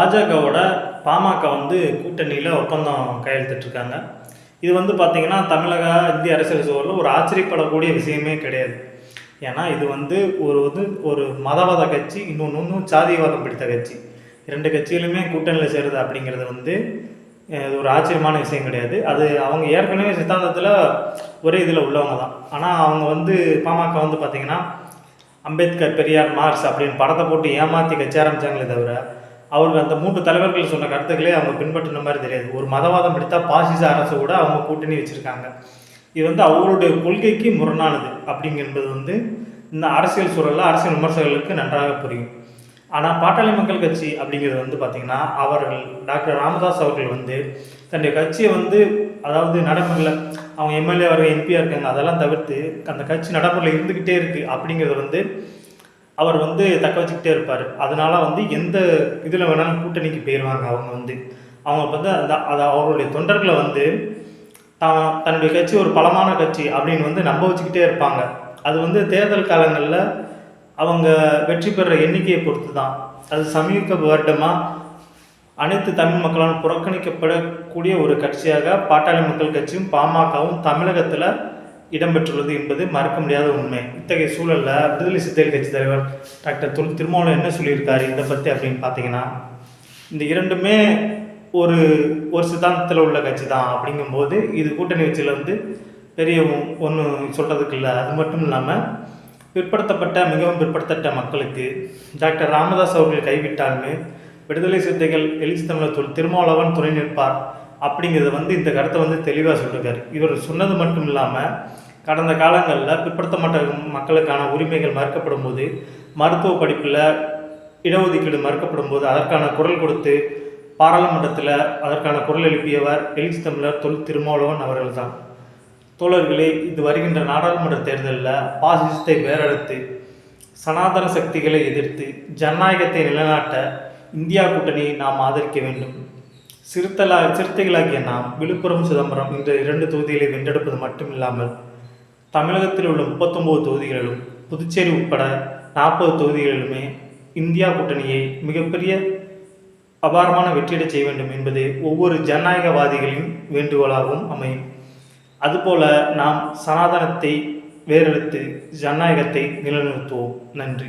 பாஜகவோட பாமக வந்து கூட்டணியில் ஒப்பந்தம் கையெழுத்திட்டிருக்காங்க. இது வந்து பார்த்திங்கன்னா தமிழக இந்திய அரசியல் சூழலில் ஒரு ஆச்சரியப்படக்கூடிய விஷயமே கிடையாது. ஏன்னா இது வந்து ஒரு வந்து ஒரு மதவாத கட்சி இன்னொன்று இன்னும் சாதியவாதம் பிடித்த கட்சி. ரெண்டு கட்சிகளுமே கூட்டணியில் சேருது அப்படிங்கிறது வந்து இது ஒரு ஆச்சரியமான விஷயம் கிடையாது. அது அவங்க ஏற்கனவே சித்தாந்தத்தில் ஒரே இதில் உள்ளவங்க தான். ஆனால் அவங்க வந்து பாமக வந்து பார்த்திங்கன்னா அம்பேத்கர் பெரியார் மார்க்ஸ் அப்படின்னு படத்தை போட்டு ஏமாற்றி கட்சி ஆரம்பிச்சாங்களே தவிர அவர்கள் அந்த மூன்று தலைவர்கள் சொன்ன கருத்துக்களே அவங்க பின்பற்றின மாதிரி தெரியாது. ஒரு மதவாதம் எடுத்தால் பாசிச அரசு கூட அவங்க கூட்டணி வச்சுருக்காங்க. இது வந்து அவங்களுடைய கொள்கைக்கு முரணானது அப்படிங்கிறது வந்து இந்த அரசியல் சூழலில் அரசியல் விமர்சகர்களுக்கு நன்றாக புரியும். ஆனால் பாட்டாளி மக்கள் கட்சி அப்படிங்கிறது வந்து பார்த்திங்கன்னா அவர்கள் டாக்டர் ராமதாஸ் அவர்கள் வந்து தன்னுடைய கட்சியை வந்து அதாவது நடைமுறையில் அவங்க எம்எல்ஏ வர எம்பியாக இருக்காங்க அதெல்லாம் தவிர்த்து அந்த கட்சி நடைமுறையில் இருந்துக்கிட்டே இருக்குது அப்படிங்கிறத வந்து அவர் வந்து தக்க வச்சுக்கிட்டே இருப்பார். அதனால வந்து எந்த இதில் வேணாலும் கூட்டணிக்கு போயிடுவாங்க அவங்க வந்து. அவங்க வந்து அந்த அது அவருடைய தொண்டர்களை வந்து தான் தன்னுடைய கட்சி ஒரு பலமான கட்சி அப்படின்னு வந்து நம்ப வச்சுக்கிட்டே இருப்பாங்க. அது வந்து தேர்தல் காலங்களில் அவங்க வெற்றி பெற எண்ணிக்கையை பொறுத்து தான் அது சமீப வருடமாக அனைத்து தமிழ் மக்களால் புறக்கணிக்கப்படக்கூடிய ஒரு கட்சியாக பாட்டாளி மக்கள் கட்சியும் பாமகவும் தமிழகத்தில் இடம்பெற்றுள்ளது என்பது மறக்க முடியாத உண்மை. இத்தகைய சூழலில் விடுதலை சிறுத்தைகள் கட்சி தலைவர் டாக்டர் துல் திருமாவளவன் என்ன சொல்லியிருக்காரு? இதை பற்றி அப்படின்னு பார்த்தீங்கன்னா இந்த இரண்டுமே ஒரு ஒரு சித்தாந்தத்தில் உள்ள கட்சி தான் அப்படிங்கும்போது இது கூட்டணி கட்சியில் வந்து பெரிய ஒன்றும் சொல்கிறதுக்கு இல்லை. அது மட்டும் இல்லாமல் பிற்படுத்தப்பட்ட மிகவும் பிற்படுத்தப்பட்ட மக்களுக்கு டாக்டர் ராமதாஸ் அவர்கள் கைவிட்டாலுமே விடுதலை சிறுத்தைகள் எழுச்சி தமிழர் திருமாவளவன் துணை நிற்பார். அப்படிங்கிறத வந்து இந்த கருத்தை வந்து தெளிவாக சொல்லியிருக்காரு இவர் சொன்னது மட்டும் இல்லாமல் கடந்த காலங்களில் பிற்படுத்தப்பட்ட மக்களுக்கான உரிமைகள் மறுக்கப்படும் போது மருத்துவ படிப்பில் இடஒதுக்கீடு மறுக்கப்படும் போது அதற்கான குரல் கொடுத்து பாராளுமன்றத்தில் அதற்கான குரல் எழுப்பியவர் எழுச்சி தமிழர் தொல் திருமாவளவன் அவர்கள் தான் தோழர்களே இது வருகின்ற நாடாளுமன்ற தேர்தலில் பாசிசத்தை வேறெடுத்து சனாதன சக்திகளை எதிர்த்து ஜனநாயகத்தை நிலைநாட்ட இந்தியா கூட்டணியை நாம் ஆதரிக்க வேண்டும். சிறுத்தலா சிறுத்தைகளாகிய நாம் விழுப்புரம் சிதம்பரம் இந்த இரண்டு தொகுதிகளை வென்றெடுப்பது மட்டுமில்லாமல் தமிழகத்தில் உள்ள முப்பத்தொம்போது தொகுதிகளிலும் புதுச்சேரி உட்பட நாற்பது தொகுதிகளிலுமே இந்தியா கூட்டணியை மிகப்பெரிய அபாரமான வெற்றியடச் செய்ய வேண்டும் என்பது ஒவ்வொரு ஜனநாயகவாதிகளின் வேண்டுகோளாகவும் அமையும். அதுபோல நாம் சனாதனத்தை வேறெடுத்து ஜனநாயகத்தை நிலைநிறுத்துவோம். நன்றி.